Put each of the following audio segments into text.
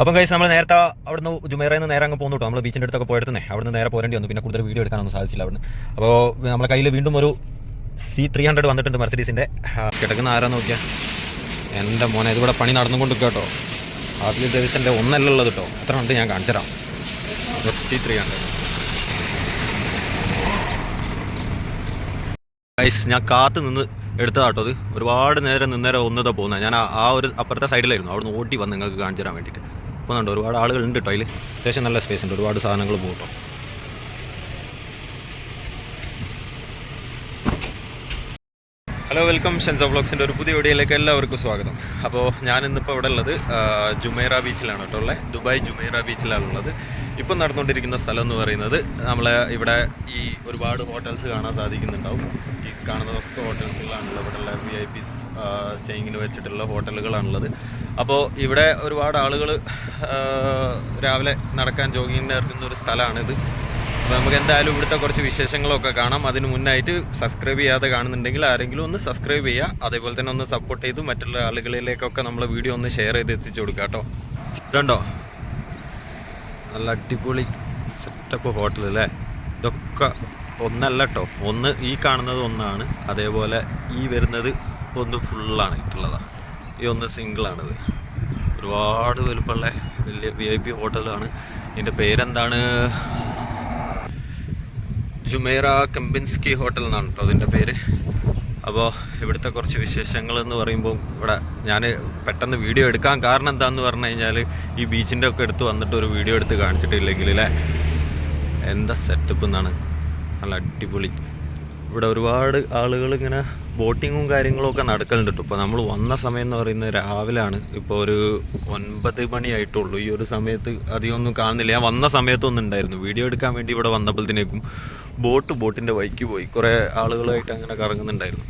അപ്പം കഴിച്ച് നമ്മൾ നേരത്തെ അവിടുന്ന് ജുമേറയിൽ നിന്ന് നേരെ അങ്ങ് പോകുന്നു കേട്ടോ. നമ്മൾ ബീച്ചിന്റെ അടുത്തൊക്കെ പോയെടുത്തേ അവിടുന്ന് നേരെ പോരേണ്ടി വന്നു. പിന്നെ കൂടുതൽ വീഡിയോ എടുക്കാനൊന്നും സാധിച്ചില്ല അവിടുന്ന്. അപ്പോൾ നമ്മളെ കയ്യിൽ വീണ്ടും ഒരു സി ത്രീ ഹൺഡ്രഡ് വന്നിട്ടുണ്ട് മെർസിഡീസിന്റെ കിടക്കുന്ന ആരാന്ന് നോക്കിയാൽ എന്റെ മോനെ ഇതിവിടെ പണി നടന്നുകൊണ്ട് കേട്ടോ. ആദ്യ ദിവസത്തിന്റെ ഒന്നല്ല ഉള്ളത് കേട്ടോ. എത്ര ഉണ്ട് ഞാൻ കാണിച്ചുതരാം സി ത്രീ ഹൺഡ്രഡ് ഐസ് ഞാൻ കാത്ത് നിന്ന് എടുത്തതാട്ടോ അത് ഒരുപാട് നേരം നിന്നേരം ഒന്നതാ പോകുന്നത്. ഞാൻ ആ- ഒരു അപ്പുറത്തെ സൈഡിലായിരുന്നു അവിടെ നിന്ന് ഓട്ടി വന്ന് നിങ്ങൾക്ക് കാണിച്ചു തരാൻ വേണ്ടിയിട്ട്. പോകുന്നുണ്ട് ഒരുപാട് ആളുകൾ ഉണ്ട് കേട്ടോ. അതിൽ അത്യാവശ്യം നല്ല സ്പേസ് ഉണ്ട്. ഒരുപാട് സാധനങ്ങൾ പോകും ഹലോ വെൽക്കം ഷെൻസ വ്ളോഗ്സിന്റെ ഒരു പുതിയ വീഡിയോയിലേക്ക് എല്ലാവർക്കും സ്വാഗതം. അപ്പോൾ ഞാൻ ഇന്നിപ്പോൾ ഇവിടെ ഉള്ളത് ജുമൈറ ബീച്ചിലാണ് കേട്ടോ ഉള്ളത് ദുബായ് ജുമൈറ ബീച്ചിലാണ് ഉള്ളത്. ഇപ്പം നടന്നുകൊണ്ടിരിക്കുന്ന സ്ഥലം എന്ന് പറയുന്നത് നമ്മളെ ഇവിടെ ഈ ഒരുപാട് ഹോട്ടൽസ് കാണാൻ സാധിക്കുന്നുണ്ടാവും. ഈ കാണുന്നതൊക്കെ ഹോട്ടൽസുകളാണുള്ളത്. ഇവിടെയുള്ള വി ഐ പി സ്റ്റേയിങ്ങിന് വെച്ചിട്ടുള്ള ഹോട്ടലുകളാണുള്ളത്. അപ്പോൾ ഇവിടെ ഒരുപാട് ആളുകൾ രാവിലെ നടക്കാൻ ജോഗിങ്ങിന് ഇറങ്ങുന്ന ഒരു സ്ഥലമാണിത്. അപ്പോൾ നമുക്ക് എന്തായാലും ഇവിടുത്തെ കുറച്ച് വിശേഷങ്ങളൊക്കെ കാണാം. അതിന് മുന്നായിട്ട് സബ്സ്ക്രൈബ് ചെയ്യാതെ കാണുന്നുണ്ടെങ്കിൽ ആരെങ്കിലും ഒന്ന് സബ്സ്ക്രൈബ് ചെയ്യുക. അതേപോലെ തന്നെ ഒന്ന് സപ്പോർട്ട് ചെയ്ത് മറ്റുള്ള ആളുകളിലേക്കൊക്കെ നമ്മൾ വീഡിയോ ഒന്ന് ഷെയർ ചെയ്ത് എത്തിച്ചു കൊടുക്കുക കേട്ടോ. ഇതുണ്ടോ? നല്ല അടിപൊളി സെറ്റപ്പ് ഹോട്ടൽ അല്ലേ? ഇതൊക്കെ ഒന്നല്ല കേട്ടോ ഒന്ന് ഈ കാണുന്നത് ഒന്നാണ്. അതേപോലെ ഈ വരുന്നത് ഒന്ന് ഫുള്ളാണ് ഇട്ടുള്ളതാണ് ഈ ഒന്ന് സിംഗിളാണിത് ഒരുപാട് വലുപ്പമുള്ള വലിയ വി ഐ പി ഹോട്ടലാണ് ഇതിന്റെ പേരെന്താണ്? ജുമേറ കമ്പിൻസ്കി ഹോട്ടൽ എന്നാണ് കേട്ടോ അതിന്റെ പേര്. അപ്പോൾ ഇവിടുത്തെ കുറച്ച് വിശേഷങ്ങൾ എന്ന് പറയുമ്പോൾ ഇവിടെ ഞാൻ പെട്ടെന്ന് വീഡിയോ എടുക്കാൻ കാരണം എന്താണെന്ന് പറഞ്ഞു കഴിഞ്ഞാൽ ഈ ബീച്ചിന്റെ ഒക്കെ എടുത്ത് വന്നിട്ട് ഒരു വീഡിയോ എടുത്ത് കാണിച്ചിട്ടില്ലെങ്കിൽ അല്ലേ? എന്താ സെറ്റപ്പ് എന്നാണ്? നല്ല അടിപൊളി. ഇവിടെ ഒരുപാട് ആളുകൾ ഇങ്ങനെ ബോട്ടിങ്ങും കാര്യങ്ങളും ഒക്കെ നടക്കലുണ്ട് ഇപ്പോൾ നമ്മൾ വന്ന സമയം എന്ന് പറയുന്നത് രാവിലെയാണ്. ഇപ്പോൾ ഒരു ഒൻപത് മണിയായിട്ടുള്ളൂ ഈ ഒരു സമയത്ത് അധികം ഒന്നും കാണുന്നില്ല. ഞാൻ വന്ന സമയത്തൊന്നും ഉണ്ടായിരുന്നു. വീഡിയോ എടുക്കാൻ വേണ്ടി ഇവിടെ വന്നപ്പോഴത്തേക്കും ബോട്ട് ബോട്ടിന്റെ വഴിക്ക് പോയി. കുറേ ആളുകളായിട്ട് അങ്ങനെ കറങ്ങുന്നുണ്ടായിരുന്നു.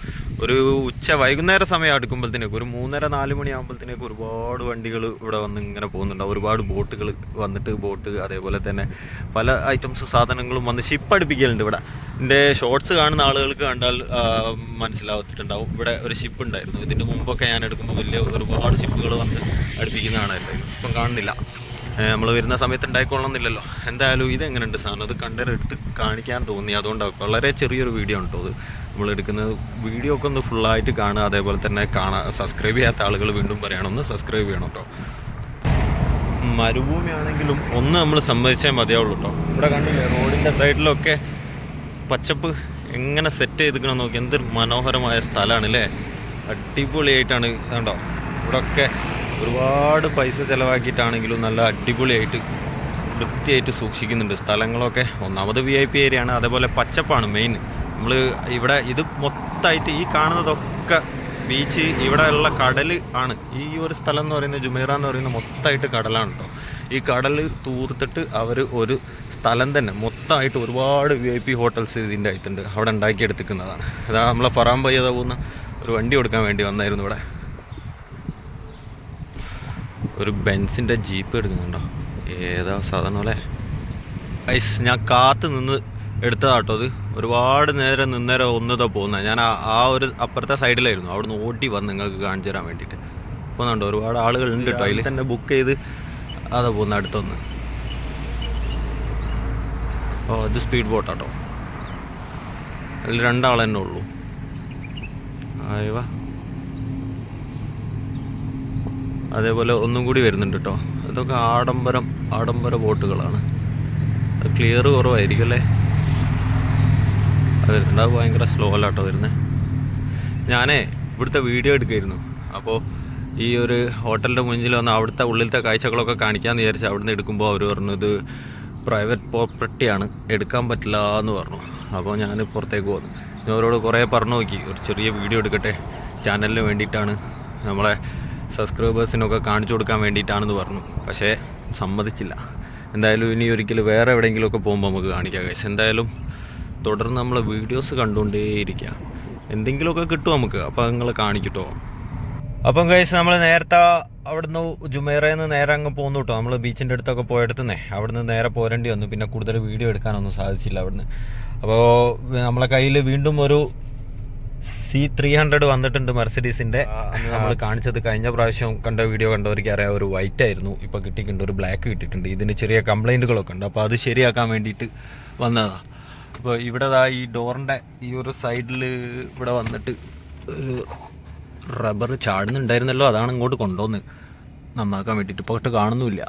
ഒരു ഉച്ച വൈകുന്നേര സമയം അടുക്കുമ്പോഴത്തേക്കും ഒരു മൂന്നര നാല് മണിയാകുമ്പോഴത്തേക്കും ഒരുപാട് വണ്ടികൾ ഇവിടെ വന്ന് ഇങ്ങനെ പോകുന്നുണ്ട്. ഒരുപാട് ബോട്ടുകൾ വന്നിട്ട് ബോട്ട് അതേപോലെ തന്നെ പല ഐറ്റംസ് സാധനങ്ങളും വന്ന് ഷിപ്പ് അടുപ്പിക്കലുണ്ട് ഇവിടെ. എന്റെ ഷോർട്സ് കാണുന്ന ആളുകൾക്ക് കണ്ടാൽ മനസ്സിലാവത്തിട്ടുണ്ടാവും. ഇവിടെ ഒരു ഷിപ്പ് ഉണ്ടായിരുന്നു. ഇതിന്റെ മുമ്പൊക്കെ ഞാൻ എടുക്കുമ്പോൾ വലിയ ഒരുപാട് ഷിപ്പുകൾ വന്ന് അടുപ്പിക്കുന്നതാണ് ഇപ്പം കാണുന്നില്ല. നമ്മൾ വരുന്ന സമയത്ത് ഉണ്ടായിക്കൊള്ളണമെന്നില്ലല്ലോ. എന്തായാലും ഇതെങ്ങനെയുണ്ട് സാധനം അത് കണ്ടേരം എടുത്ത് കാണിക്കാൻ തോന്നി. അതുകൊണ്ടാണ് വളരെ ചെറിയൊരു വീഡിയോ ഉണ്ടോ അത്. നമ്മൾ എടുക്കുന്നത് വീഡിയോ ഒക്കെ ഒന്ന് ഫുള്ളായിട്ട് കാണുക. അതേപോലെ തന്നെ കാണാൻ സബ്സ്ക്രൈബ് ചെയ്യാത്ത ആളുകൾ വീണ്ടും പറയണം. ഒന്ന് സബ്സ്ക്രൈബ് ചെയ്യണം കേട്ടോ മരുഭൂമിയാണെങ്കിലും ഒന്ന് നമ്മൾ സമ്മതിച്ചേ മതിയാവുള്ളൂ കേട്ടോ ഇവിടെ കണ്ടില്ലേ റോഡിന്റെ സൈഡിലൊക്കെ പച്ചപ്പ് എങ്ങനെ സെറ്റ് ചെയ്തിക്കണം നോക്കി. എന്തൊരു മനോഹരമായ സ്ഥലമാണ് അല്ലേ അടിപൊളിയായിട്ടാണ് കണ്ടോ. ഇവിടെയൊക്കെ ഒരുപാട് പൈസ ചിലവാക്കിയിട്ടാണെങ്കിലും നല്ല അടിപൊളിയായിട്ട് വൃത്തിയായിട്ട് സൂക്ഷിക്കുന്നുണ്ട്. സ്ഥലങ്ങളൊക്കെ ഒന്നാമത് വി ഐ പി ഏരിയ ആണ്. അതേപോലെ പച്ചപ്പാണ് മെയിൻ നമ്മൾ ഇവിടെ ഇത് മൊത്തമായിട്ട് ഈ കാണുന്നതൊക്കെ ബീച്ച് ഇവിടെ ഉള്ള കടൽ ആണ്. ഈ ഒരു സ്ഥലം എന്ന് പറയുന്നത് ജുമേറ എന്ന് പറയുന്നത് മൊത്തമായിട്ട് കടലാണ് കേട്ടോ ഈ കടൽ തൂർത്തിട്ട് അവർ ഒരു സ്ഥലം തന്നെ. മൊത്തമായിട്ട് ഒരുപാട് വി ഐ പി ഹോട്ടൽസ് ഇതിന്റെ ആയിട്ടുണ്ട് അവിടെ ഉണ്ടാക്കിയെടുത്തിക്കുന്നതാണ്. അതാ നമ്മളെ ഫറാം പയ്യത പോകുന്ന ഒരു വണ്ടി കൊടുക്കാൻ വേണ്ടി വന്നായിരുന്നു ഇവിടെ. ഒരു ബെൻസിന്റെ ജീപ്പ് എടുക്കുന്നുണ്ടോ? ഏതാ സാധനം അല്ലേ ഐസ് ഞാൻ കാത്ത് നിന്ന് എടുത്തതാട്ടോ അത്. ഒരുപാട് നേരം നിന്നേരം ഒന്നതാ പോകുന്നത് ഞാൻ ആ- ഒരു അപ്പുറത്തെ സൈഡിലായിരുന്നു. അവിടുന്ന് ഓട്ടി വന്ന് നിങ്ങൾക്ക് കാണിച്ചു തരാൻ വേണ്ടിയിട്ട്. പോകുന്നുണ്ട്? ഒരുപാട് ആളുകൾ ഉണ്ട് കേട്ടോ അതിൽ തന്നെ ബുക്ക് ചെയ്ത് അതാ പോകുന്നത് അടുത്തൊന്ന്. ഓ ഇത് സ്പീഡ് ബോട്ടാട്ടോ അതിൽ രണ്ടാൾ തന്നെ ഉള്ളൂ. ആയവാ അതേപോലെ ഒന്നും കൂടി വരുന്നുണ്ട് കേട്ടോ ഇതൊക്കെ ആഡംബരം ആഡംബര ബോട്ടുകളാണ്. ക്ലിയർ കുറവായിരിക്കും അല്ലേ? അത് അത് ഭയങ്കര സ്ലോ അല്ലാട്ടോ വരുന്നത് ഞാനേ ഇവിടുത്തെ വീഡിയോ എടുക്കായിരുന്നു. അപ്പോൾ ഈ ഒരു ഹോട്ടലിന്റെ മുന്നിൽ വന്ന് അവിടുത്തെ ഉള്ളിലത്തെ കാഴ്ചകളൊക്കെ കാണിക്കാമെന്ന് വിചാരിച്ച് അവിടുന്ന് എടുക്കുമ്പോൾ അവർ പറഞ്ഞു ഇത് പ്രൈവറ്റ് പ്രോപ്പർട്ടിയാണ് എടുക്കാൻ പറ്റില്ല എന്ന് പറഞ്ഞു. അപ്പോൾ ഞാൻ പുറത്തേക്ക് പോന്നു. ഞാൻ അവരോട് കുറേ പറഞ്ഞു നോക്കി. ഒരു ചെറിയ വീഡിയോ എടുക്കട്ടെ. ചാനലിന് വേണ്ടിയിട്ടാണ് നമ്മളെ സബ്സ്ക്രൈബേഴ്സിനൊക്കെ കാണിച്ചു കൊടുക്കാൻ വേണ്ടിയിട്ടാണെന്ന് പറഞ്ഞു. പക്ഷേ സമ്മതിച്ചില്ല. എന്തായാലും ഇനി ഒരിക്കലും വേറെ എവിടെയെങ്കിലുമൊക്കെ പോകുമ്പോൾ നമുക്ക് കാണിക്കാം കേസ് എന്തായാലും തുടർന്ന് നമ്മൾ വീഡിയോസ് കണ്ടുകൊണ്ടേയിരിക്കുക എന്തെങ്കിലുമൊക്കെ കിട്ടും നമുക്ക്. അപ്പോൾ നിങ്ങൾ കാണിക്കട്ടോ. അപ്പം കഴിച്ച് നമ്മൾ നേരത്തെ അവിടുന്ന് ജുമേറയിൽ നിന്ന് നേരെ അങ്ങ് പോന്നു കേട്ടോ. നമ്മൾ ബീച്ചിന്റെ അടുത്തൊക്കെ പോയെടുത്തുന്നേ. അവിടുന്ന് നേരെ പോരേണ്ടി വന്നു. പിന്നെ കൂടുതൽ വീഡിയോ എടുക്കാനൊന്നും സാധിച്ചില്ല അവിടുന്ന്. അപ്പോൾ നമ്മളെ കയ്യിൽ വീണ്ടും ഒരു സി ത്രീ ഹൺഡ്രഡ് വന്നിട്ടുണ്ട് മെർസിഡീസിന്റെ നമ്മൾ കാണിച്ചത് കഴിഞ്ഞ പ്രാവശ്യം കണ്ട വീഡിയോ കണ്ടവർക്ക് അറിയാം. ഒരു വൈറ്റ് ആയിരുന്നു. ഇപ്പൊ കിട്ടിയിട്ടുണ്ട്. ഒരു ബ്ലാക്ക് കിട്ടിയിട്ടുണ്ട്. ഇതിന് ചെറിയ കംപ്ലൈന്റുകളൊക്കെ ഉണ്ട്. അപ്പോൾ അത് ശരിയാക്കാൻ വേണ്ടിയിട്ട് വന്നതാ. അപ്പോൾ ഇവിടെ ഈ ഡോറിന്റെ ഈ ഒരു സൈഡിൽ ഇവിടെ വന്നിട്ട് ഒരു റബ്ബർ ചാടുന്നുണ്ടായിരുന്നല്ലോ. അതാണ് ഇങ്ങോട്ട് കൊണ്ടുവന്ന് നന്നാക്കാൻ വേണ്ടിയിട്ട്. ഇപ്പോൾ കാണുന്നുമില്ല.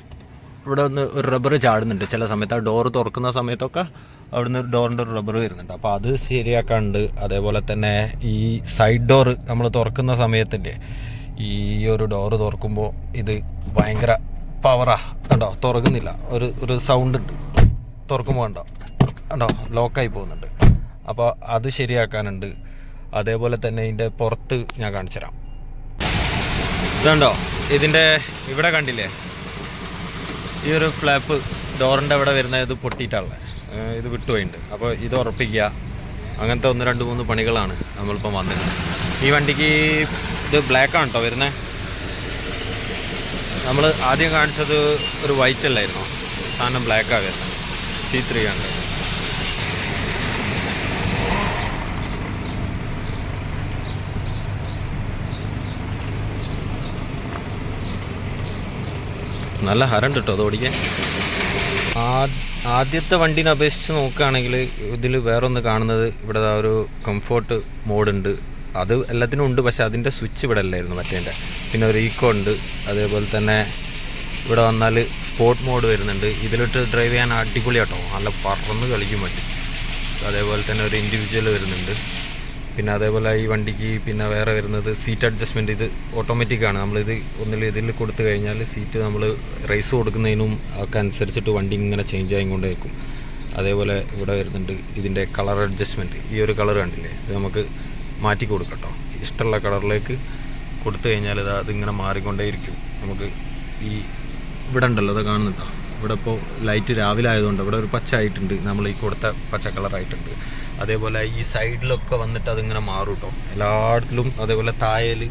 ഇവിടെ ഒന്ന് ഒരു റബ്ബർ ചാടുന്നുണ്ട്. ചില സമയത്ത് ആ ഡോറ് തുറക്കുന്ന സമയത്തൊക്കെ അവിടുന്ന് ഡോറിന്റെ ഒരു റബ്ബർ വരുന്നുണ്ട്. അപ്പോൾ അത് ശരിയാക്കാണ്ട് അതേപോലെ തന്നെ ഈ സൈഡ് ഡോറ് നമ്മൾ തുറക്കുന്ന സമയത്തിന്റെ ഈ ഒരു ഡോറ് തുറക്കുമ്പോൾ ഇത് ഭയങ്കര പവറാ കണ്ടോ? തുറക്കുന്നില്ല. ഒരു ഒരു സൗണ്ട് ഉണ്ട്. തുറക്കുമ്പോൾ കണ്ടോ? കണ്ടോ? ലോക്കായി പോകുന്നുണ്ട്. അപ്പോൾ അത് ശരിയാക്കാനുണ്ട്. അതേപോലെ തന്നെ ഇതിന്റെ പുറത്ത് ഞാൻ കാണിച്ചു തരാം ഇതുണ്ടോ? ഇതിന്റെ ഇവിടെ കണ്ടില്ലേ? ഈ ഒരു ഫ്ലാപ്പ് ഡോറിന്റെ അവിടെ വരുന്ന ഇത് പൊട്ടിയിട്ടുള്ള ഇത് വിട്ടുപോയിട്ടുണ്ട്. അപ്പോൾ ഇത് ഉറപ്പിക്കുക. അങ്ങനത്തെ ഒന്ന് രണ്ട് മൂന്ന് പണികളാണ് നമ്മളിപ്പം വന്നത് ഈ വണ്ടിക്ക് ഇത് ബ്ലാക്ക് ആണ് കേട്ടോ വരുന്നത് നമ്മൾ ആദ്യം കാണിച്ചത് ഒരു വൈറ്റ് അല്ലായിരുന്നോ? സാധനം ബ്ലാക്കാണ് വരുന്നത്. സി ത്രീ ആണ്. നല്ല ഹരണ്ട് കേട്ടോ അത് ഓടിക്കാൻ. ആദ്യത്തെ വണ്ടീനെ അപേക്ഷിച്ച് നോക്കുകയാണെങ്കിൽ ഇതിൽ വേറൊന്ന് കാണുന്നത് ഇവിടെ ഒരു കംഫോർട്ട് മോഡുണ്ട്. അത് എല്ലാത്തിനും ഉണ്ട് പക്ഷെ അതിന്റെ സ്വിച്ച് ഇവിടെ അല്ലായിരുന്നു മറ്റേന്റെ പിന്നെ ഒരു ഈക്കോ ഉണ്ട്. അതേപോലെ തന്നെ ഇവിടെ വന്നാൽ സ്പോർട്ട് മോഡ് വരുന്നുണ്ട്. ഇതിലിട്ട് ഡ്രൈവ് ചെയ്യാൻ അടിപൊളിയാട്ടോ. നല്ല പറന്ന് കളിക്കും പറ്റും അതേപോലെ തന്നെ ഒരു ഇൻഡിവിജ്വൽ വരുന്നുണ്ട്. പിന്നെ അതേപോലെ ഈ വണ്ടിക്ക് പിന്നെ വേറെ വരുന്നത് സീറ്റ് അഡ്ജസ്റ്റ്മെന്റ് ഇത് ഓട്ടോമാറ്റിക് ആണ്. നമ്മളിത് ഒന്നിൽ ഇതിൽ കൊടുത്തു കഴിഞ്ഞാൽ സീറ്റ് നമ്മൾ റൈസ് കൊടുക്കുന്നതിനും ഒക്കെ അനുസരിച്ചിട്ട് വണ്ടി ഇങ്ങനെ ചേഞ്ച് ആയിക്കൊണ്ട് നിൽക്കും അതേപോലെ ഇവിടെ വരുന്നുണ്ട് ഇതിന്റെ കളർ അഡ്ജസ്റ്റ്മെന്റ് ഈ ഒരു കളർ കണ്ടില്ലേ? ഇത് നമുക്ക് മാറ്റി കൊടുക്കട്ടോ ഇഷ്ടമുള്ള കളറിലേക്ക് കൊടുത്തു കഴിഞ്ഞാൽ ഇത് അതിങ്ങനെ മാറിക്കൊണ്ടേയിരിക്കും. നമുക്ക് ഈ ഇവിടെ ഉണ്ടല്ലോ അത് കാണുന്നുണ്ടോ ഇവിടെ ഇപ്പോൾ ലൈറ്റ് രാവിലെ ആയതുകൊണ്ട് ഇവിടെ ഒരു പച്ച ആയിട്ടുണ്ട്. നമ്മൾ ഈ കൊടുത്ത പച്ച കളറായിട്ടുണ്ട് അതേപോലെ ഈ സൈഡിലൊക്കെ വന്നിട്ട് അതിങ്ങനെ മാറും കേട്ടോ എല്ലായിടത്തിലും അതേപോലെ തായൽ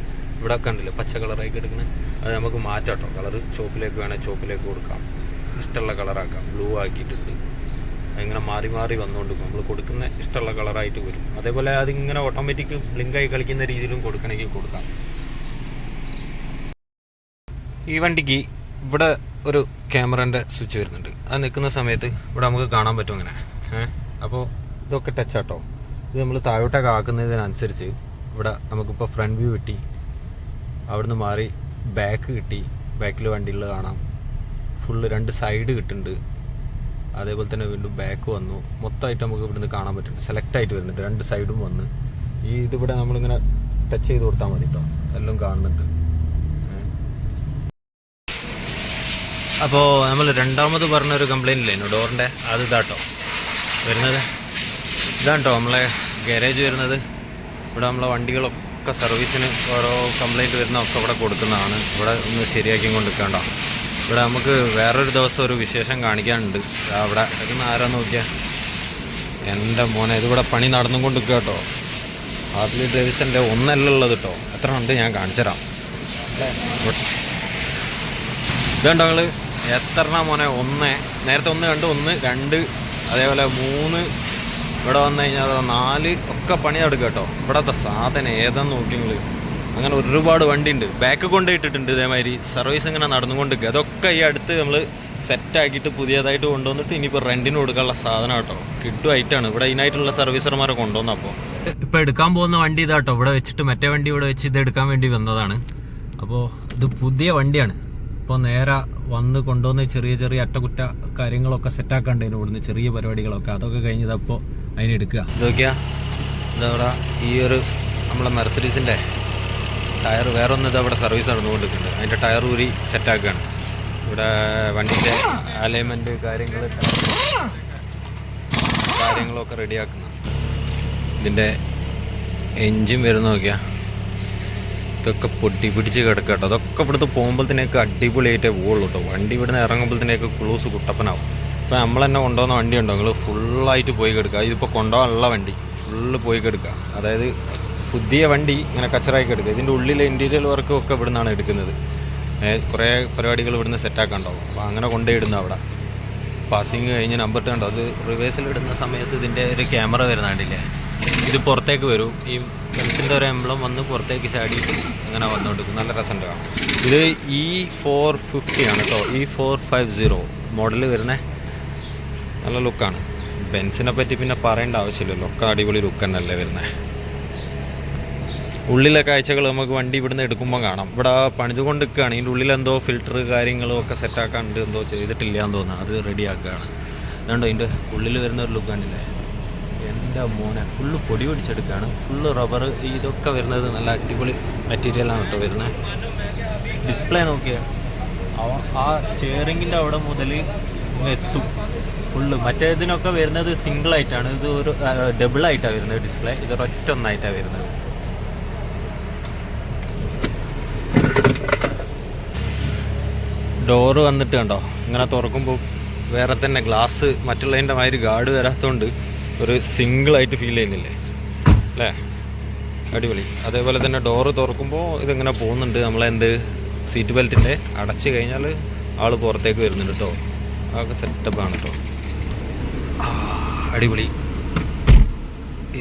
ഇവിടെ കണ്ടില്ലേ പച്ച കളറായി കിടക്കുന്നത് അത് നമുക്ക് മാറ്റാം കേട്ടോ കളറ് ചോപ്പിലേക്ക് വേണേൽ ചോപ്പിലേക്ക് കൊടുക്കാം. ഇഷ്ടമുള്ള കളറാക്കാം ബ്ലൂ ആക്കിയിട്ടുണ്ട്. അതിങ്ങനെ മാറി മാറി വന്നുകൊണ്ട് നമ്മൾ കൊടുക്കുന്ന ഇഷ്ടമുള്ള കളറായിട്ട് വരും. അതേപോലെ അതിങ്ങനെ ഓട്ടോമാറ്റിക് ബ്ലിങ്കായി കളിക്കുന്ന രീതിയിലും കൊടുക്കണമെങ്കിൽ കൊടുക്കാം. ഈ വണ്ടിക്ക് ഇവിടെ ഒരു ക്യാമറന്റെ സ്വിച്ച് വരുന്നുണ്ട്. അത് നിൽക്കുന്ന സമയത്ത് ഇവിടെ നമുക്ക് കാണാൻ പറ്റും അങ്ങനെ. ഏഹ് അപ്പോൾ ഇതൊക്കെ ടച്ച് ആട്ടോ. ഇത് നമ്മൾ താഴോട്ടൊക്കെ ആക്കുന്നതിനനുസരിച്ച് ഇവിടെ നമുക്കിപ്പോൾ ഫ്രണ്ട് വ്യൂ കിട്ടി. അവിടുന്ന് മാറി ബാക്ക് കിട്ടി. ബാക്കിൽ വണ്ടികൾ കാണാം. ഫുള്ള് രണ്ട് സൈഡ് കിട്ടുന്നുണ്ട്. അതേപോലെ തന്നെ വീണ്ടും ബാക്ക് വന്നു. മൊത്തമായിട്ട് നമുക്ക് ഇവിടുന്ന് കാണാൻ പറ്റുന്നുണ്ട്. സെലക്ട് ആയിട്ട് വരുന്നുണ്ട്. രണ്ട് സൈഡും വന്ന്. ഈ ഇതിവിടെ നമ്മളിങ്ങനെ ടച്ച് ചെയ്ത് കൊടുത്താൽ മതി കേട്ടോ എല്ലാം കാണുന്നുണ്ട്. അപ്പോൾ നമ്മൾ രണ്ടാമത് പറഞ്ഞൊരു ഒരു കംപ്ലൈന്റ് ഇല്ലേ? ഡോറിന്റെ അത് ഇതാട്ടോ വരുന്നത്? ഇതാണ് കേട്ടോ നമ്മളെ ഗാരേജ് വരുന്നത്. ഇവിടെ നമ്മളെ വണ്ടികളൊക്കെ സർവീസിന് ഓരോ കംപ്ലൈന്റ് വരുന്നതൊക്കെ ഇവിടെ കൊടുക്കുന്നതാണ്. ഇവിടെ ഒന്ന് ശരിയാക്കി കൊണ്ട് നിൽക്കണ്ട ഇവിടെ നമുക്ക് വേറൊരു ദിവസം ഒരു വിശേഷം കാണിക്കാനുണ്ട്. അവിടെ ഇന്ന് ആരാ നോക്കിയാൽ എന്റെ മോനെ ഇതിവിടെ പണി നടന്നും കൊണ്ട് നിൽക്കുക കേട്ടോ ഡേവിസന്റെ ഒന്നല്ല ഉള്ളത് കേട്ടോ എത്ര ഉണ്ട് ഞാൻ കാണിച്ചുതരാം. ഇതുണ്ടോ നിങ്ങൾ എത്ര മോനെ? ഒന്ന്. നേരത്തെ ഒന്ന് കണ്ട് ഒന്ന് രണ്ട് അതേപോലെ മൂന്ന് ഇവിടെ വന്നു കഴിഞ്ഞാൽ നാല് ഒക്കെ പണി നടക്കുക കേട്ടോ. ഇവിടത്തെ സാധനം ഏതാന്ന് നോക്കി നിങ്ങൾ അങ്ങനെ ഒരുപാട് വണ്ടി ഉണ്ട് ബാക്ക് കൊണ്ടുപോയിട്ടിട്ടുണ്ട് ഇതേമാതിരി. സർവീസ് ഇങ്ങനെ നടന്നുകൊണ്ട് നിൽക്കുക അതൊക്കെ ഈ അടുത്ത് നമ്മൾ സെറ്റാക്കിയിട്ട് പുതിയതായിട്ട് കൊണ്ടുവന്നിട്ട് ഇനിയിപ്പോൾ റെന്റിന് കൊടുക്കാനുള്ള സാധനം കേട്ടോ. കിട്ടും ആയിട്ടാണ് ഇവിടെ ഇതിനായിട്ടുള്ള സർവീസർമാരെ കൊണ്ടുവന്നപ്പോൾ ഇപ്പോൾ എടുക്കാൻ പോകുന്ന വണ്ടി ഇതാട്ടോ ഇവിടെ വെച്ചിട്ട് മറ്റേ വണ്ടി ഇവിടെ വെച്ച് ഇത് എടുക്കാൻ വേണ്ടി വന്നതാണ്. അപ്പോൾ ഇത് പുതിയ വണ്ടിയാണ്. ഇപ്പോൾ നേരെ വന്ന് കൊണ്ടുവന്ന് ചെറിയ ചെറിയ അറ്റകുറ്റ കാര്യങ്ങളൊക്കെ സെറ്റാക്കാണ്ട് ഇവിടുന്ന് ചെറിയ പരിപാടികളൊക്കെ. അതൊക്കെ കഴിഞ്ഞതപ്പോൾ അതിനെടുക്കുക. ഇതൊക്കെയാ ഇതവിടെ ഈ ഒരു നമ്മളെ മെർസഡീസിന്റെ ടയർ വേറെ ഒന്ന് ഇതവിടെ സർവീസ് നടന്നുകൊണ്ടിരിക്കുന്നുണ്ട് അതിന്റെ ടയർ ഊരി സെറ്റാക്കുകയാണ് ഇവിടെ വണ്ടിന്റെ അലൈൻമെന്റ് കാര്യങ്ങൾ കാര്യങ്ങളൊക്കെ റെഡിയാക്കുന്നു ഇതിന്റെ എൻജിൻ വരുന്ന നോക്കിയാ ഇതൊക്കെ പൊട്ടി പിടിച്ച് കിടക്കട്ടോ. അതൊക്കെ ഇവിടുത്തെ പോകുമ്പോഴത്തേക്ക് അടിപൊളിയായിട്ടേ പോകുള്ളൂ കേട്ടോ വണ്ടി ഇവിടുന്ന് ഇറങ്ങുമ്പോഴത്തേക്ക് ക്ലൂസ് കുട്ടപ്പനാവും. ഇപ്പോൾ നമ്മൾ തന്നെ കൊണ്ടുവന്ന വണ്ടി ഉണ്ടോ നിങ്ങൾ ഫുള്ളായിട്ട് പോയി കെടുക്കുക. ഇതിപ്പോൾ കൊണ്ടുപോകാനുള്ള വണ്ടി. ഫുള്ള് പോയി കെടുക്കുക. അതായത് പുതിയ വണ്ടി ഇങ്ങനെ കച്ചറായി കിടക്കുക. ഇതിന്റെ ഉള്ളിലെ ഇന്റീരിയൽ വർക്കും ഒക്കെ ഇവിടെ നിന്നാണ് എടുക്കുന്നത് കുറേ പരിപാടികൾ ഇവിടുന്ന് സെറ്റാക്കാണ്ടാവും അപ്പോൾ അങ്ങനെ കൊണ്ടുപോയിടുന്നു അവിടെ. പാസിങ് കഴിഞ്ഞ് നമ്പർ കണ്ടോ? അത് റിവേഴ്സിൽ ഇടുന്ന സമയത്ത് ഇതിന്റെ ഒരു ക്യാമറ വരുന്ന കണ്ടില്ലേ ഇത് പുറത്തേക്ക് വരും. ഈ ബെൻസിന്റെ ഒരു എംബ്ലം വന്ന് പുറത്തേക്ക് ചാടിയിട്ട് അങ്ങനെ വന്നുകൊണ്ടിരിക്കും നല്ല രസമുണ്ട് കാണാൻ. ഇത് ഇ ഫോർ ഫിഫ്റ്റി ആണ് കേട്ടോ E four five zero model വരുന്ന. നല്ല ലുക്കാണ് ബെൻസിനെ പറ്റി പിന്നെ പറയേണ്ട ആവശ്യമില്ല. ഒക്കെ അടിപൊളി ലുക്ക് തന്നെയല്ലേ വരുന്നത് ഉള്ളിലെ കാഴ്ചകൾ നമുക്ക് വണ്ടി ഇവിടുന്ന് എടുക്കുമ്പോൾ കാണാം. ഇവിടെ പണിതുകൊണ്ട് നിൽക്കുകയാണ് ഇതിന്റെ ഉള്ളിൽ എന്തോ ഫിൽറ്റർ കാര്യങ്ങളും ഒക്കെ സെറ്റാക്കാണ്ട് എന്തോ ചെയ്തിട്ടില്ല എന്ന് തോന്നുന്നു. അത് റെഡി ആക്കുകയാണ്. അതുകൊണ്ടോ ഇതിന്റെ ഉള്ളിൽ വരുന്ന ഒരു ലുക്ക് കണ്ടില്ലേ? എന്റെ മോനെ ഫുള്ള് പൊടി പിടിച്ചെടുക്കുകയാണ്. ഫുള്ള് റബ്ബർ ഇതൊക്കെ വരുന്നത് നല്ല അടിപൊളി മെറ്റീരിയലാണ് കേട്ടോ വരുന്നത് ഡിസ്പ്ലേ നോക്കിയാൽ ആ സ്റ്റിയറിങ്ങിന്റെ അവിടെ മുതൽ എത്തും. ഫുള്ള്. മറ്റേതിനൊക്കെ വരുന്നത് സിംഗിൾ ആയിട്ടാണ്. ഇത് ഒരു ഡബിൾ ആയിട്ടാണ് വരുന്നത് ഡിസ്പ്ലേ ഇത് ഒറ്റ ഒന്നായിട്ടാണ് വരുന്നത്. ഡോറ് വന്നിട്ട് കണ്ടോ? ഇങ്ങനെ തുറക്കുമ്പോൾ വേറെ തന്നെ ഗ്ലാസ് മറ്റുള്ളതിന്റെ മാതിരി ഗാർഡ് വരാത്തതുകൊണ്ട് ഒരു സിംഗിളായിട്ട് ഫീൽ ചെയ്യുന്നില്ലേ? അല്ലേ? അടിപൊളി. അതേപോലെ തന്നെ ഡോറ് തുറക്കുമ്പോൾ ഇതിങ്ങനെ പോകുന്നുണ്ട്. നമ്മളെന്ത്? സീറ്റ് ബെൽറ്റിന്റെ അടച്ചു കഴിഞ്ഞാൽ ആൾ പുറത്തേക്ക് വരുന്നുണ്ട് കേട്ടോ അതൊക്കെ സെറ്റപ്പാണ് കേട്ടോ അടിപൊളി.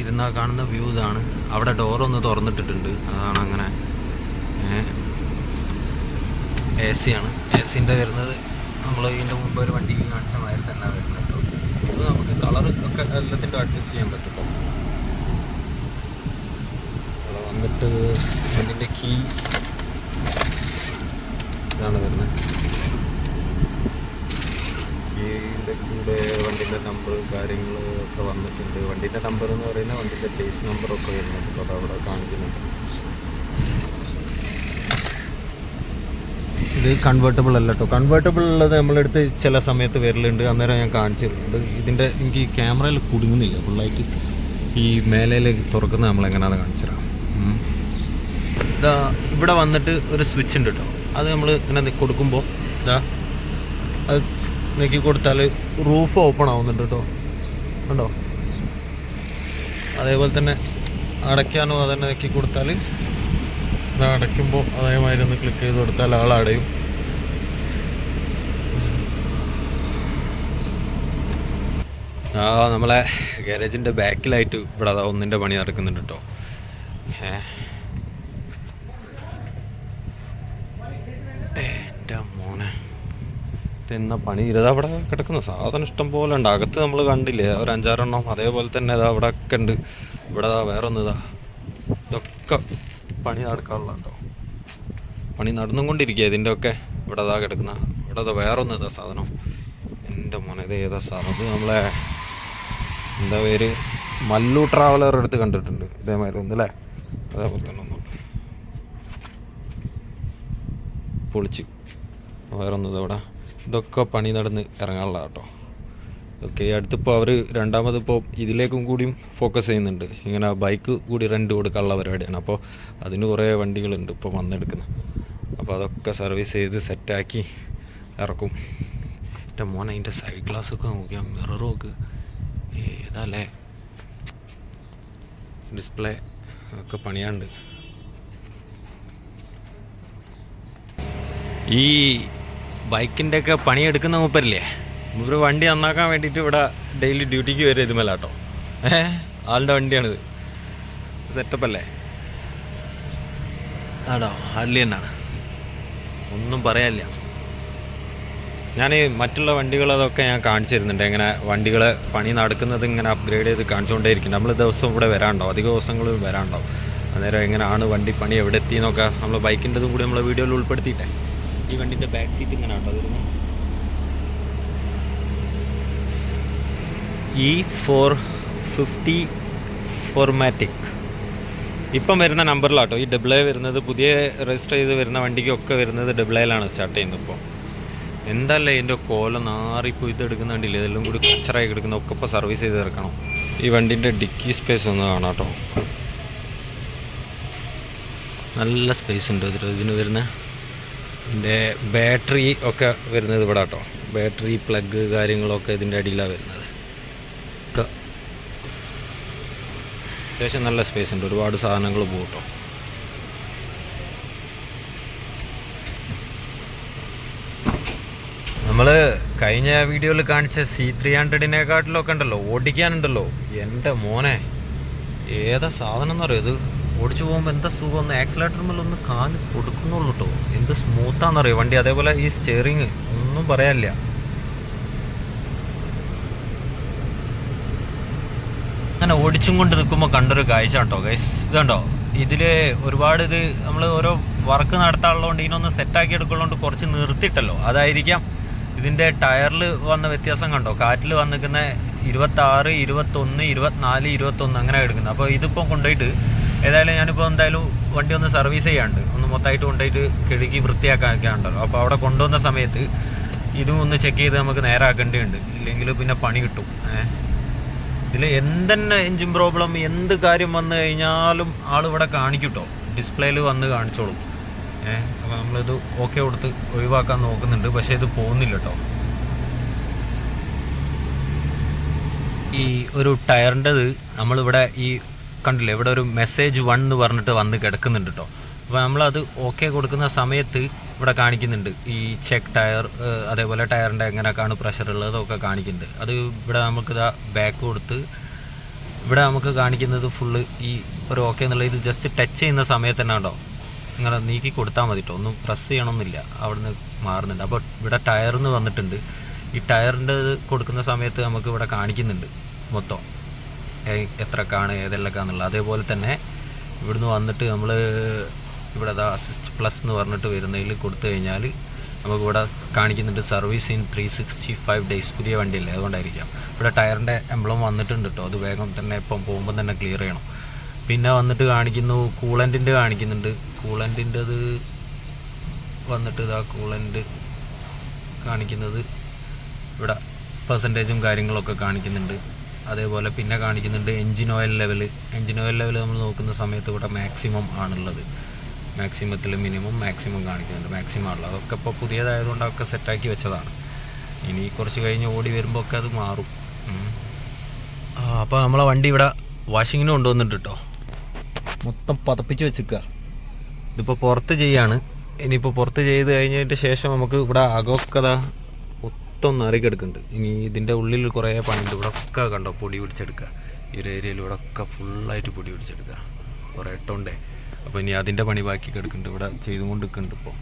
ഇരുന്നാൽ കാണുന്ന വ്യൂ ഇതാണ്. അവിടെ ഡോറൊന്ന് തുറന്നിട്ടിട്ടുണ്ട്. അതാണ് അങ്ങനെ എ സി ആണ്. എ സിന്റെ വരുന്നത് നമ്മൾ ഇതിന്റെ മുമ്പ് ഒരു വണ്ടിക്ക് കാണിച്ച മാതിരി തന്നെ വരുന്നത് ഇത് നമുക്ക് കളർ ഒക്കെ എല്ലാത്തിന്റെ അഡ്ജസ്റ്റ് ചെയ്യാൻ പറ്റും. അവിടെ വന്നിട്ട് അതിന്റെ കീ ഇതാണ് വരുന്നത്. കീന്റെ കൂടെ വണ്ടിന്റെ നമ്പർ കാര്യങ്ങൾ ഒക്കെ വന്നിട്ടുണ്ട്. വണ്ടിന്റെ നമ്പർ എന്ന് പറയുന്നത് വണ്ടിന്റെ ചേസ് നമ്പറൊക്കെ വരുന്നുണ്ട്. അപ്പോൾ അതവിടെ കാണിക്കുന്നുണ്ട്. ഇത് കൺവേർട്ടബിൾ അല്ല കേട്ടോ കൺവേർട്ടബിൾ ഉള്ളത് നമ്മളെടുത്ത് ചില സമയത്ത് വരലുണ്ട്. അന്നേരം ഞാൻ കാണിച്ചിട്ടുണ്ട്. ഇതിന്റെ എനിക്ക് ക്യാമറയിൽ കുടുങ്ങുന്നില്ല. ഫുള്ളായിട്ട് ഈ മേലയിലേക്ക് തുറക്കുന്ന നമ്മളെങ്ങനെയാണ് കാണിച്ചുതരാം. ഇതാ ഇവിടെ വന്നിട്ട് ഒരു സ്വിച്ച് ഉണ്ട് കേട്ടോ അത് നമ്മൾ ഇങ്ങനെ കൊടുക്കുമ്പോൾ ഇതാ അത് നെക്കി കൊടുത്താൽ റൂഫ് ഓപ്പൺ ആവുന്നുണ്ട് കേട്ടോ കണ്ടോ? അതേപോലെ തന്നെ അടയ്ക്കാനോ അതന്നെ നെക്കി കൊടുത്താൽ ഇത് അടയ്ക്കുമ്പോൾ അതേമാതിരി ഒന്ന് ക്ലിക്ക് ചെയ്ത് കൊടുത്താൽ ആൾ അടയും. ആ നമ്മളെ ഗാരേജിന്റെ ബാക്കിലായിട്ട് ഇവിടെ അതാ ഒന്നിന്റെ പണി നടക്കുന്നുണ്ട് കേട്ടോ ഏ എന്റെ മോനെ ഇതെന്നാ പണി. ഇതാ അവിടെ കിടക്കുന്ന. സാധനം ഇഷ്ടം പോലെ ഉണ്ട്. അകത്ത് നമ്മൾ കണ്ടില്ലേ? ഒരു അഞ്ചാറെണ്ണം അതേപോലെ തന്നെ ഇതാ അവിടെ ഒക്കെ ഉണ്ട്. ഇവിടെ ദാ വേറെ ഒന്നിതാ ഇതാ. ഇതൊക്കെ പണി നടക്കാറുള്ള കേട്ടോ. പണി നടന്നും കൊണ്ടിരിക്കുക ഇതിന്റെ ഒക്കെ ഇവിടെ ഇതാ കിടക്കുന്ന. ഇവിടെ ഇതാ വേറെ ഒന്ന് ഇതാ സാധനം. എന്റെ മോനെ ഇത് ഏതാ സാധനം? ഇത് നമ്മളെ എന്താ പേര്? മല്ലു ട്രാവലർ എടുത്ത് കണ്ടിട്ടുണ്ട്. ഇതേമാതിരി ഒന്ന് അല്ലേ? അതേപോലെ തന്നെ ഒന്നുണ്ട് പൊളിച്ച്. വേറെ ഒന്നും ഇവിടെ. ഇതൊക്കെ പണി നടന്ന് ഇറങ്ങാനുള്ള കേട്ടോ. ഓക്കെ അടുത്തിപ്പോൾ അവർ രണ്ടാമതിപ്പോൾ ഇതിലേക്കും കൂടിയും ഫോക്കസ് ചെയ്യുന്നുണ്ട്. ഇങ്ങനെ ബൈക്ക് കൂടി റെന്റ് കൊടുക്കാനുള്ള പരിപാടിയാണ്. അപ്പോൾ അതിന് കുറേ വണ്ടികളുണ്ട് ഇപ്പോൾ വന്നെടുക്കുന്നത് അപ്പോൾ അതൊക്കെ സർവീസ് ചെയ്ത് സെറ്റാക്കി ഇറക്കും. എന്റെ മോനെ അതിന്റെ സൈഡ് ഗ്ലാസ് ഒക്കെ നോക്കിയാൽ മിറർ നോക്ക്. ഏതാല്ലേ? ഡിസ്പ്ലേ ഒക്കെ പണിയാണ്ട്. ഈ ബൈക്കിന്റെ ഒക്കെ പണിയെടുക്കുന്ന മൂപ്പരില്ലേ? മൂപ്പര് വണ്ടി നന്നാക്കാൻ വേണ്ടിയിട്ട് ഇവിടെ ഡെയിലി ഡ്യൂട്ടിക്ക് വരും ഇതുമല്ലാട്ടോ ഏ? ആളുടെ വണ്ടിയാണിത്. സെറ്റപ്പ് അല്ലേ? ആടോ ഹാർലി തന്നെയാണ് ഒന്നും പറയാനില്ല. ഞാൻ മറ്റുള്ള വണ്ടികൾ അതൊക്കെ ഞാൻ കാണിച്ചു തരുന്നുണ്ട് എങ്ങനെ വണ്ടികൾ പണി നടക്കുന്നത് ഇങ്ങനെ അപ്ഗ്രേഡ് ചെയ്ത് കാണിച്ചുകൊണ്ടേയിരിക്കും നമ്മൾ ദിവസം ഇവിടെ വരാണ്ടോ അധിക ദിവസങ്ങളും വരാണ്ടോ അന്നേരം എങ്ങനെയാണ് വണ്ടി പണി എവിടെ എത്തി എന്നൊക്കെ നമ്മൾ ബൈക്കിന്റെതും കൂടി നമ്മൾ വീഡിയോയിൽ ഉൾപ്പെടുത്തിയിട്ടേ. ഈ വണ്ടിന്റെ ബാക്ക് സീറ്റ് ഇങ്ങനെ ആട്ടോ വരുന്നത് ഇ ഫോർ ഫിഫ്റ്റി ഫോർമാറ്റിക് ഇപ്പം വരുന്ന നമ്പറിലാട്ടോ ഈ ഡബിൾ എ വരുന്നത് പുതിയ രജിസ്റ്റർ ചെയ്ത് വരുന്ന വണ്ടിക്കൊക്കെ വരുന്നത് ഡബിൾ എയിലാണ് സ്റ്റാർട്ട് ചെയ്യുന്നത് ഇപ്പോൾ എന്തല്ലേ ഇതിന്റെ കോല നാറിപ്പോയി ഇത് എടുക്കുന്ന വണ്ടിയില്ല ഇതെല്ലാം കൂടി കച്ചറായി കിടക്കുന്ന. ഒക്കെ ഇപ്പോൾ സർവീസ് ചെയ്ത് തീർക്കണം. ഈ വണ്ടിന്റെ ഡിക്കി സ്പേസ് ഒന്ന് കാണാം കേട്ടോ നല്ല സ്പേസ് ഉണ്ട് ഇതിന് വരുന്ന. ഇതിന്റെ ബാറ്ററി ഒക്കെ വരുന്നത് ഇവിടെ കേട്ടോ. ബാറ്ററി പ്ലഗ് കാര്യങ്ങളൊക്കെ ഇതിന്റെ അടിയിലാണ് വരുന്നത്. അത്യാവശ്യം നല്ല സ്പേസ് ഉണ്ട്. ഒരുപാട് സാധനങ്ങൾ പോകും കേട്ടോ. നമ്മൾ കഴിഞ്ഞ വീഡിയോയിൽ കാണിച്ച സി ത്രീ ഹൺഡ്രഡിനെക്കാട്ടിലൊക്കെ ഉണ്ടല്ലോ. ഓടിക്കാനുണ്ടല്ലോ. എന്റെ മോനെ. ഏതാ സാധനം എന്ന് പറയുക ഇത് ഓടിച്ചു പോകുമ്പോൾ എന്താ സുഖം? ഒന്ന് ആക്സിലേറ്റർ മേലെ ഒന്ന് കാൽ കൊടുക്കുന്നുള്ളൂ കേട്ടോ എന്ത് സ്മൂത്താണെന്നറിയോ വണ്ടി അതേപോലെ ഈ സ്റ്റിയറിങ് ഒന്നും പറയാനില്ല. അങ്ങനെ ഓടിച്ചും കൊണ്ട് നിൽക്കുമ്പോൾ കണ്ടൊരു കാഴ്ച കേട്ടോ ഗൈസ് ഇതുണ്ടോ ഇതിൽ ഒരുപാട് ഇത് നമ്മൾ ഓരോ വർക്ക് നടത്താനുള്ളതുകൊണ്ട് ഇതിനൊന്ന് സെറ്റാക്കി എടുക്കുള്ളതുകൊണ്ട് കുറച്ച് നിർത്തിയിട്ടല്ലോ. അതായിരിക്കാം ഇതിന്റെ ടയറിൽ വന്ന വ്യത്യാസം കണ്ടോ? കാറ്റിൽ വന്നിരിക്കുന്ന ഇരുപത്താറ് ഇരുപത്തൊന്ന് ഇരുപത്തിനാല് ഇരുപത്തൊന്ന് അങ്ങനെ എടുക്കുന്നത്. അപ്പോൾ ഇതിപ്പോൾ കൊണ്ടുപോയിട്ട് ഏതായാലും ഞാനിപ്പോൾ എന്തായാലും വണ്ടി ഒന്ന് സർവീസ് ചെയ്യാണ്ട് ഒന്ന് മൊത്തമായിട്ട് കൊണ്ടുപോയിട്ട് കിഴുകി വൃത്തിയാക്കാണ്ടല്ലോ അപ്പോൾ അവിടെ കൊണ്ടുവന്ന സമയത്ത് ഇതും ഒന്ന് ചെക്ക് ചെയ്ത് നമുക്ക് നേരാക്കേണ്ടതുണ്ട്. ഇല്ലെങ്കിൽ പിന്നെ പണി കിട്ടും. ഇതിൽ എന്തെന്നെ എൻജിൻ പ്രോബ്ലം എന്ത് കാര്യം വന്നു കഴിഞ്ഞാലും ആൾ ഇവിടെ കാണിക്കും ഡിസ്പ്ലേയിൽ വന്ന് കാണിച്ചോളും. ഏഹ് അപ്പോൾ നമ്മളിത് ഓക്കെ കൊടുത്ത് ഒഴിവാക്കാൻ നോക്കുന്നുണ്ട്. പക്ഷേ ഇത് പോകുന്നില്ല കേട്ടോ ഈ ഒരു ടയറിന്റെത് നമ്മളിവിടെ ഈ കണ്ടില്ലേ? ഇവിടെ ഒരു മെസ്സേജ് വൺ എന്ന് പറഞ്ഞിട്ട് വന്ന് കിടക്കുന്നുണ്ട് കേട്ടോ അപ്പോൾ നമ്മളത് ഓക്കെ കൊടുക്കുന്ന സമയത്ത് ഇവിടെ കാണിക്കുന്നുണ്ട്. ഈ ചെക്ക് ടയർ അതേപോലെ ടയറിന്റെ എങ്ങനെയൊക്കെയാണ് പ്രഷർ ഉള്ളതൊക്കെ കാണിക്കുന്നുണ്ട്. അത് ഇവിടെ നമുക്ക് ഇതാ ബാക്ക് കൊടുത്ത് ഇവിടെ നമുക്ക് കാണിക്കുന്നത് ഫുള്ള് ഈ ഒരു ഓക്കെ എന്നുള്ള ഇത് ജസ്റ്റ് ടച്ച് ചെയ്യുന്ന സമയത്ത് തന്നെ ഉണ്ടോ ഇങ്ങനെ നീക്കി കൊടുത്താൽ മതി കേട്ടോ ഒന്നും പ്രസ് ചെയ്യണമെന്നില്ല അവിടുന്ന് മാറുന്നുണ്ട്. അപ്പോൾ ഇവിടെ ടയറിന്ന് വന്നിട്ടുണ്ട്. ഈ ടയറിന്റെ കൊടുക്കുന്ന സമയത്ത് നമുക്ക് ഇവിടെ കാണിക്കുന്നുണ്ട് മൊത്തം. എത്രക്കാണ് ഏതെല്ലക്കാന്നുള്ളത്. അതേപോലെ തന്നെ ഇവിടുന്ന് വന്നിട്ട് നമ്മൾ ഇവിടെ അസിസ്റ്റ് പ്ലസ് എന്ന് പറഞ്ഞിട്ട് വരുന്നതിൽ കൊടുത്തു കഴിഞ്ഞാൽ നമുക്ക് ഇവിടെ കാണിക്കുന്നുണ്ട് service in three sixty five days പുതിയ വണ്ടിയല്ലേ അതുകൊണ്ടായിരിക്കാം. ഇവിടെ ടയറിന്റെ എംബ്ലം വന്നിട്ടുണ്ട് കേട്ടോ അത് വേഗം തന്നെ ഇപ്പം പോകുമ്പോൾ തന്നെ ക്ലിയർ ചെയ്യണം. പിന്നെ വന്നിട്ട് കാണിക്കുന്നു കൂളന്റിന്റെ കാണിക്കുന്നുണ്ട്. കൂളന്റിന്റെ അത് വന്നിട്ട് ഇതാ കൂളന്റ് കാണിക്കുന്നത് ഇവിടെ പെർസെന്റേജും കാര്യങ്ങളൊക്കെ കാണിക്കുന്നുണ്ട്. അതേപോലെ പിന്നെ കാണിക്കുന്നുണ്ട് engine oil level engine oil level നമ്മൾ നോക്കുന്ന സമയത്ത് ഇവിടെ മാക്സിമം ആണുള്ളത്. മാക്സിമത്തിൽ മിനിമം മാക്സിമം കാണിക്കുന്നുണ്ട്. മാക്സിമം ആണുള്ളത്. അതൊക്കെ ഇപ്പോൾ പുതിയതായതുകൊണ്ട് അതൊക്കെ സെറ്റാക്കി വെച്ചതാണ്. ഇനി കുറച്ച് കഴിഞ്ഞ് ഓടി വരുമ്പോൾ ഒക്കെ അത് മാറും. അപ്പോൾ നമ്മളെ വണ്ടി ഇവിടെ വാഷിങ്ങിന് കൊണ്ടുവന്നിട്ട് കേട്ടോ മൊത്തം പതപ്പിച്ച് വെച്ചിക്കുക ഇതിപ്പോൾ പുറത്ത് ചെയ്യാണ്. ഇനിയിപ്പോൾ പുറത്ത് ചെയ്ത് കഴിഞ്ഞതിന്റെ ശേഷം നമുക്ക് ഇവിടെ അകമൊക്കെ മൊത്തം നറുക്കെടുക്കുന്നുണ്ട് ഇനി ഇതിന്റെ ഉള്ളിൽ കുറേ പണിയുണ്ട്. ഇവിടെ ഒക്കെ കണ്ടോ പൊടി പിടിച്ചെടുക്കുക. ഈ ഒരു ഏരിയയിൽ ഇവിടെ ഒക്കെ ഫുള്ളായിട്ട് പൊടി പിടിച്ചെടുക്കുക. കുറേ ഇട്ടോണ്ടേ. അപ്പോൾ ഇനി അതിന്റെ പണി ബാക്കി കിടക്കുന്നുണ്ട്. ഇവിടെ ചെയ്തുകൊണ്ട് നിൽക്കുന്നുണ്ട് ഇപ്പോൾ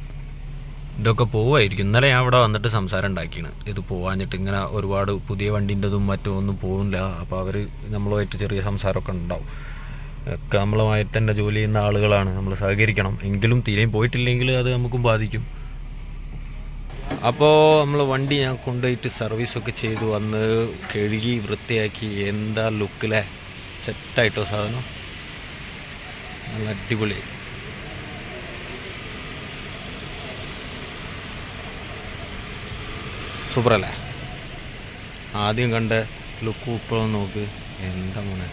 ഇതൊക്കെ പോവായിരിക്കും. ഇന്നലെ ഞാൻ ഇവിടെ വന്നിട്ട് സംസാരം ഉണ്ടാക്കിയാണ് ഇത് പോവാഞ്ഞിട്ട് ഇങ്ങനെ ഒരുപാട് പുതിയ വണ്ടീന്റെതും മറ്റും ഒന്നും പോകുന്നില്ല അപ്പോൾ അവർ നമ്മളുമായിട്ട് ചെറിയ സംസാരമൊക്കെ ഉണ്ടാവും. ഒക്കെ നമ്മളുമായി തന്നെ ജോലി ചെയ്യുന്ന ആളുകളാണ്. നമ്മൾ സഹകരിക്കണം. എങ്കിലും തീരെയും പോയിട്ടില്ലെങ്കിൽ അത് നമുക്കും ബാധിക്കും. അപ്പോൾ നമ്മൾ വണ്ടി ഞാൻ കൊണ്ടുപോയിട്ട് സർവീസൊക്കെ ചെയ്തു. വന്ന് കഴുകി വൃത്തിയാക്കി. എന്താ ലുക്കിലെ? സെറ്റായിട്ടോ സാധനം? നല്ല അടിപൊളി. സൂപ്പറല്ലേ? ആദ്യം കണ്ട ലുക്ക് ഇപ്പോഴും നോക്ക്. എന്താ മോനെ?